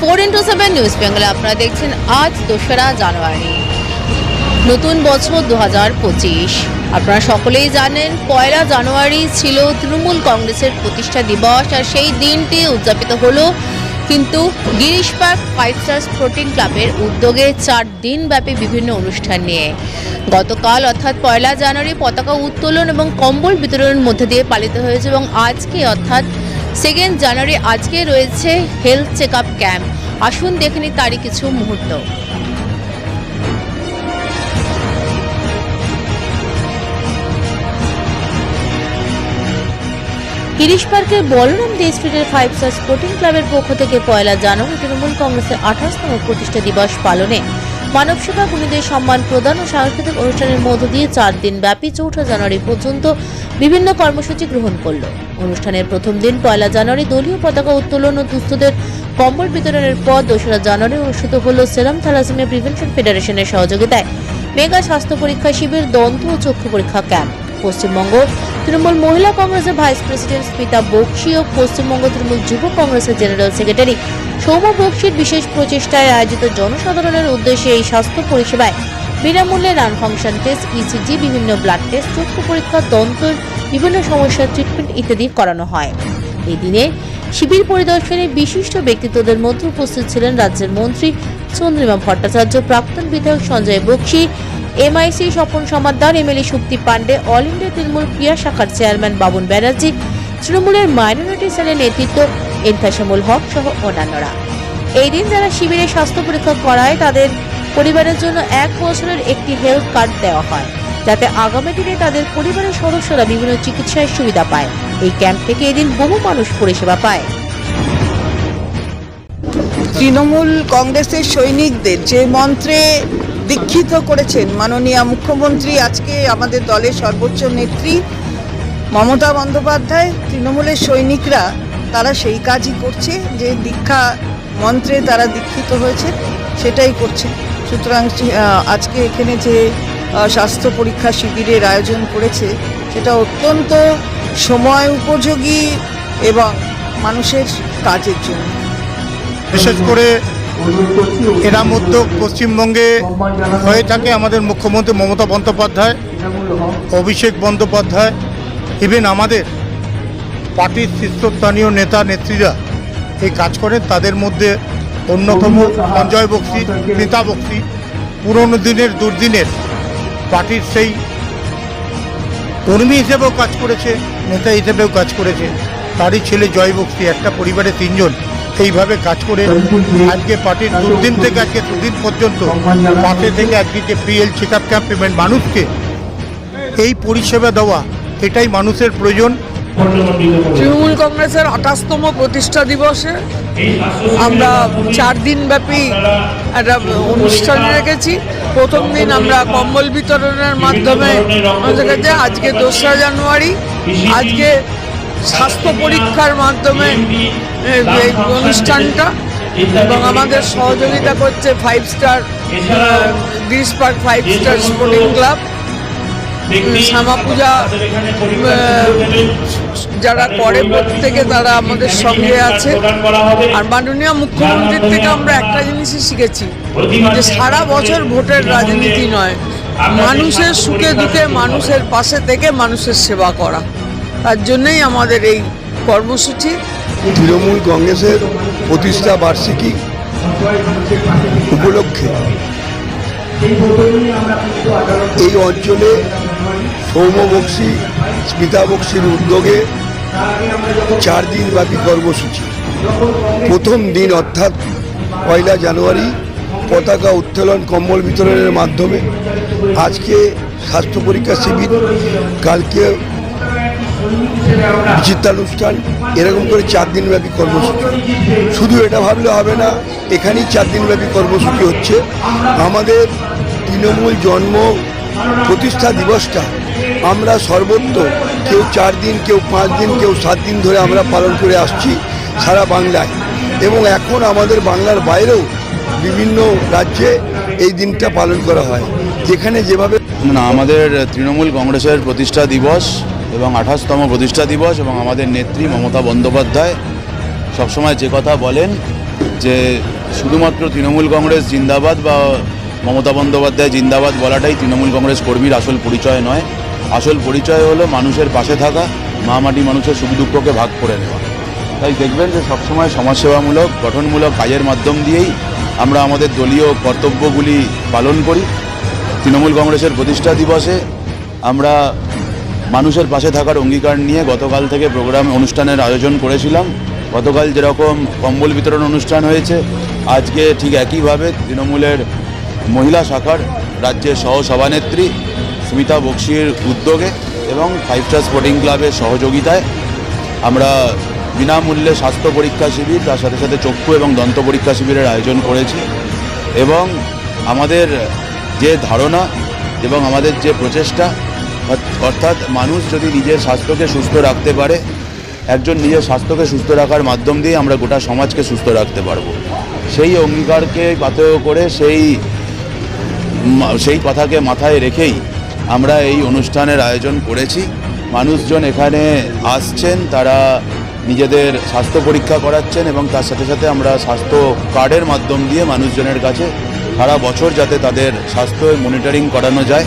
Four seven news বেঙ্গলে আপনারা দেখছেন আজ দোসরা জানুয়ারি। নতুন বছর দু হাজার পঁচিশ। আপনারা সকলেই জানেন, পয়লা জানুয়ারি ছিল তৃণমূল কংগ্রেসের প্রতিষ্ঠা দিবস, আর সেই দিনটি উদযাপিত হলো কিন্তু Girish Park five star sporting ক্লাবের উদ্যোগে চার দিনব্যাপী বিভিন্ন অনুষ্ঠান নিয়ে। গতকাল অর্থাৎ পয়লা জানুয়ারি পতাকা উত্তোলন এবং কম্বল বিতরণের মধ্যে দিয়ে পালিত হয়েছে এবং আজকে অর্থাৎ সেকেন্ড জানুয়ারি আজকে রয়েছে হেলথ চেক আপ ক্যাম্প আসুন দেখে নিই তারই কিছু মুহূর্ত। গিরিশ পার্কের বলরাম দে স্ট্রিটের ফাইভ স্টার স্পোর্টিং ক্লাবের পক্ষ থেকে পয়লা জানুয়ারি তৃণমূল কংগ্রেসের আঠাশতম প্রতিষ্ঠা দিবস পালনে মানব সেবা গুণীদের সম্মান প্রদান ও সাংস্কৃতিক অনুষ্ঠানের মধ্য দিয়ে চার দিন ব্যাপী চৌঠা জানুয়ারি পর্যন্ত বিভিন্ন কর্মসূচি গ্রহণ করল। অনুষ্ঠানের প্রথম দিন পয়লা জানুয়ারি দলীয় পতাকা উত্তোলন ও দুস্থদের কম্বল বিতরণের পর দোসরা জানুয়ারি অনুষ্ঠিত হল সেরাম থ্যালাসেমিয়া প্রিভেনশন ফেডারেশনের সহযোগিতায়। মেগা স্বাস্থ্য পরীক্ষা শিবির দন্ত ও চক্ষু পরীক্ষা ক্যাম্প। পশ্চিমবঙ্গ। তৃণমূল মহিলা কংগ্রেসের ভাইস প্রেসিডেন্ট স্মিতা বক্সি ও পশ্চিমবঙ্গ তৃণমূল যুব কংগ্রেসের জেনারেল সেক্রেটারি সৌম্য বক্সির বিশেষ প্রচেষ্টায় আয়োজিত জনসাধারণের উদ্দেশ্যে এই স্বাস্থ্য পরিষেবায় বিনামূল্যে রান ফাংশন টেস্ট ইসিজি বিভিন্ন ব্লাড টেস্ট চক্ষু পরীক্ষা দন্তের বিভিন্ন সমস্যার ট্রিটমেন্ট ইত্যাদি করানো হয়। এই দিনে শিবির পরিদর্শনে বিশিষ্ট ব্যক্তিত্বদের মধ্যে উপস্থিত ছিলেন রাজ্যের মন্ত্রী চন্দ্রিমা ভট্টাচার্য, প্রাক্তন বিধায়ক Sanjay Bakshi MIC Swapan Samaddar MLA Shakti Pandey all India Trinamool ক্রিয়া শাখার চেয়ারম্যান বাবুন ব্যানার্জি, তৃণমূলের মাইনরিটি সেলের নেতৃত্ব এন্থাসামুল হক সহ অন্যান্যরা। এই দিন যারা শিবিরে স্বাস্থ্য পরীক্ষা করায়, তাদের পরিবারের জন্য এক বছরের একটি হেলথ কার্ড দেওয়া হয়, যাতে আগামী দিনে তাদের পরিবারের সদস্যরা বিভিন্ন চিকিৎসায় সুবিধা পায়। এই ক্যাম্প থেকে এদিন বহু মানুষ পরিষেবা পায়। তৃণমূল কংগ্রেসের সৈনিকদের যে মন্ত্রে দীক্ষিত করেছেন মাননীয় মুখ্যমন্ত্রী। আজকে আমাদের দলের সর্বোচ্চ নেত্রী মমতা বন্দ্যোপাধ্যায়, তৃণমূলের সৈনিকরা, তারা সেই কাজই করছে যে দীক্ষা মন্ত্রে তারা দীক্ষিত হয়েছে, সেটাই করছে। সুতরাং আজকে এখানে যে স্বাস্থ্য পরীক্ষা শিবিরের আয়োজন করেছে, সেটা অত্যন্ত সময় উপযোগী এবং মানুষের কাজের জন্য। বিশেষ করে এরাম উদ্যোগ পশ্চিমবঙ্গে হয়ে থাকে আমাদের মুখ্যমন্ত্রী মমতা বন্দ্যোপাধ্যায়, অভিষেক বন্দ্যোপাধ্যায় ইভেন আমাদের পার্টির শীর্ষস্থানীয় নেতা, নেত্রীরা এই কাজ করেন। তাদের মধ্যে অন্যতম সঞ্জয় বক্সি মিতা বক্সি। পুরনো দিনের, দুর্দিনের পার্টির সেই কর্মী হিসেবেও কাজ করেছে, নেতা হিসেবেও কাজ করেছে। তারই ছেলে জয় বক্সি, একটা পরিবারে তিনজন। এইভাবে কাজ করে আজকে পার্টির দুদিন থেকে আজকে দুদিন পর্যন্ত পাশে থেকে আজকে যে PL check up camp payment মানুষকে এই পরিষেবা দেওয়া, এটাই মানুষের প্রয়োজন। তৃণমূল কংগ্রেসের আঠাশতম প্রতিষ্ঠা দিবসে আমরা চার দিন ব্যাপী একটা অনুষ্ঠান রেখেছি। প্রথম দিন আমরা কম্বল বিতরণের মাধ্যমে কাছে আজকে দোসরা জানুয়ারি। আজকে স্বাস্থ্য পরীক্ষার মাধ্যমে এই অনুষ্ঠানটা এবং আমাদের সহযোগিতা করছে five star Girish Park five star sporting club Shyama Puja যারা করে প্রত্যেকে তারা আমাদের সঙ্গে আছে। আর মাননীয় মুখ্যমন্ত্রীর থেকে আমরা একটা জিনিসই শিখেছি, যে সারা বছর ভোটের রাজনীতি নয়, মানুষের সুখে দুঃখে মানুষের পাশে থেকে মানুষের সেবা করা। তার জন্যই আমাদের এই কর্মসূচি। তৃণমূল কংগ্রেসের প্রতিষ্ঠা বার্ষিকী উপলক্ষে এই অঞ্চলে সৌম্য বক্সি, স্মিতা বক্সির উদ্যোগে চার দিন ব্যাপী কর্মসূচি। প্রথম দিন অর্থাৎ পয়লা জানুয়ারি পতাকা উত্তোলন কম্বল বিতরণের মাধ্যমে আজকে স্বাস্থ্য পরীক্ষা শিবির, কালকে বিচিত্রানুষ্ঠান এরকম করে চার দিনব্যাপী কর্মসূচি। শুধু এটা ভাবলে হবে না, এখানেই চার দিনব্যাপী কর্মসূচি হচ্ছে। আমাদের তৃণমূল জন্ম প্রতিষ্ঠা দিবসটা আমরা সর্বত্র কেউ চার দিন, কেউ পাঁচ দিন, কেউ সাত দিন ধরে আমরা পালন করে আসছি সারা বাংলায়। এবং এখন আমাদের বাংলার বাইরেও বিভিন্ন রাজ্যে এই দিনটা পালন করা হয়। যেখানে যেভাবে না, আমাদের তৃণমূল কংগ্রেসের প্রতিষ্ঠা দিবস এবং আঠাশতম প্রতিষ্ঠা দিবস এবং আমাদের নেত্রী মমতা বন্দ্যোপাধ্যায় সবসময় যে কথা বলেন যে শুধুমাত্র তৃণমূল কংগ্রেস জিন্দাবাদ বা মমতা বন্দ্যোপাধ্যায় জিন্দাবাদ বলাটাই তৃণমূল কংগ্রেস কর্মীর আসল পরিচয় নয়। আসল পরিচয় হলো মানুষের পাশে থাকা, মা মাটি মানুষের সুখ দুঃখকে ভাগ করে নেওয়া। তাই দেখবেন যে সবসময় সমাজসেবামূলক, গঠনমূলক কাজের মাধ্যম দিয়েই আমরা আমাদের দলীয় কর্তব্যগুলি পালন করি। তৃণমূল কংগ্রেসের প্রতিষ্ঠা দিবসে আমরা মানুষের পাশে থাকার অঙ্গীকার নিয়ে গতকাল থেকে প্রোগ্রাম অনুষ্ঠানের আয়োজন করেছিলাম। গতকাল যেরকম কম্বল বিতরণ অনুষ্ঠান হয়েছে, আজকে ঠিক একইভাবে তৃণমূলের মহিলা শাখার রাজ্যের সহ সভানেত্রী স্মিতা বক্সির উদ্যোগে এবং ফাইভ স্টার স্পোর্টিং ক্লাবের সহযোগিতায় আমরা বিনামূল্যে স্বাস্থ্য পরীক্ষা শিবির, তার সাথে সাথে চক্ষু এবং দন্ত পরীক্ষা শিবিরের আয়োজন করেছি এবং আমাদের যে ধারণা এবং আমাদের যে প্রচেষ্টা অর্থাৎ মানুষ যদি নিজের স্বাস্থ্যকে সুস্থ রাখতে পারে, একজন নিজের স্বাস্থ্যকে সুস্থ রাখার মাধ্যম দিয়ে আমরা গোটা সমাজকে সুস্থ রাখতে পারব। সেই অঙ্গীকারকে পাথেয় করে সেই সেই কথাকে মাথায় রেখেই আমরা এই অনুষ্ঠানের আয়োজন করেছি। মানুষজন এখানে আসছেন, তারা নিজেদের স্বাস্থ্য পরীক্ষা করাচ্ছেন এবং তার সাথে সাথে আমরা স্বাস্থ্য কার্ডের মাধ্যম দিয়ে মানুষজনের কাছে সারা বছর যাতে তাদের স্বাস্থ্য মনিটরিং করানো যায়।